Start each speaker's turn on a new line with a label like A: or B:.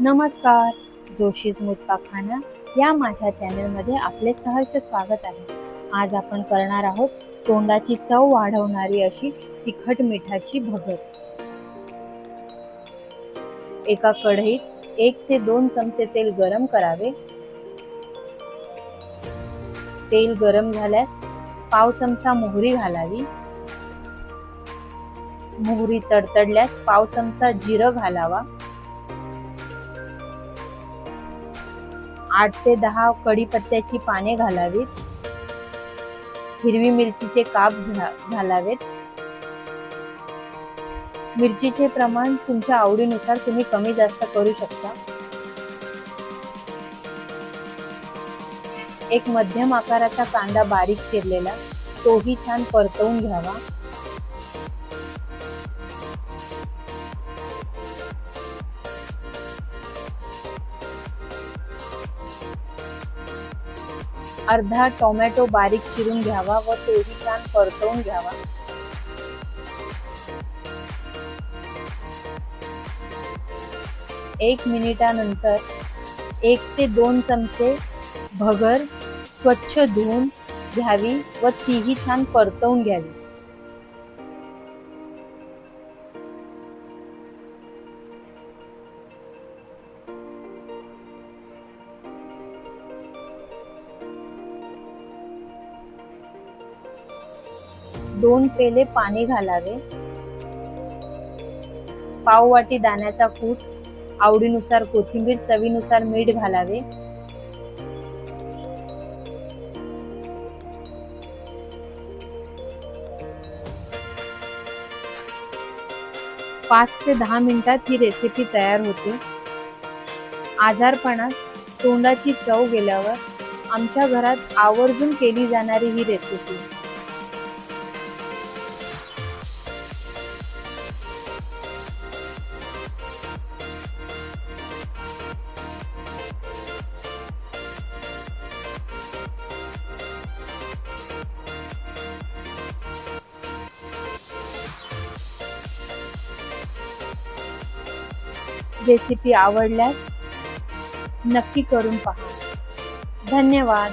A: नमस्कार. जोशीज स्मृतपाकखाना या माझ्या चॅनलमध्ये आपले सहर्ष स्वागत आहे. आज आपण करणार आहोत तोंडाची चव वाढवणारी अशी तिखट मिठाची भगर एका कढईत एक ते दोन चमचे तेल गरम करावे. तेल गरम झाल्यास पाव चमचा मोहरी घालावी. मोहरी तडतडल्यास पाव चमचा जिरं घालावा. आठ ते दहा कढीपत्त्याची पाने घालावीत. हिरवी मिरचीचे काप घालावेत. मिरचीचे प्रमाण तुमच्या आवडीनुसार तुम्ही कमी जास्त करू शकता. एक मध्यम आकाराचा कांदा बारीक चिरलेला तोही छान परतवून घ्यावा. अर्धा टोमॅटो बारीक चिरून घ्यावा व तोही छान परतवून घ्यावा. एक मिनिटानंतर एक ते दोन चमचे भगर स्वच्छ धुवून घ्यावी व तीही छान परतवून घ्यावी. दोन पेले पाणी घालावे. पाववाटी दाण्याचा कूट आवडीनुसार कोथिंबीर चवीनुसार मीठ घालावे. पाच ते दहा मिनिटात ही रेसिपी तयार होते. आजारपणात तोंडाची चव गेल्यावर आमच्या घरात आवर्जून केली जाणारी ही रेसिपी रेसिपी आवडल्यास नक्की करून पहा. धन्यवाद.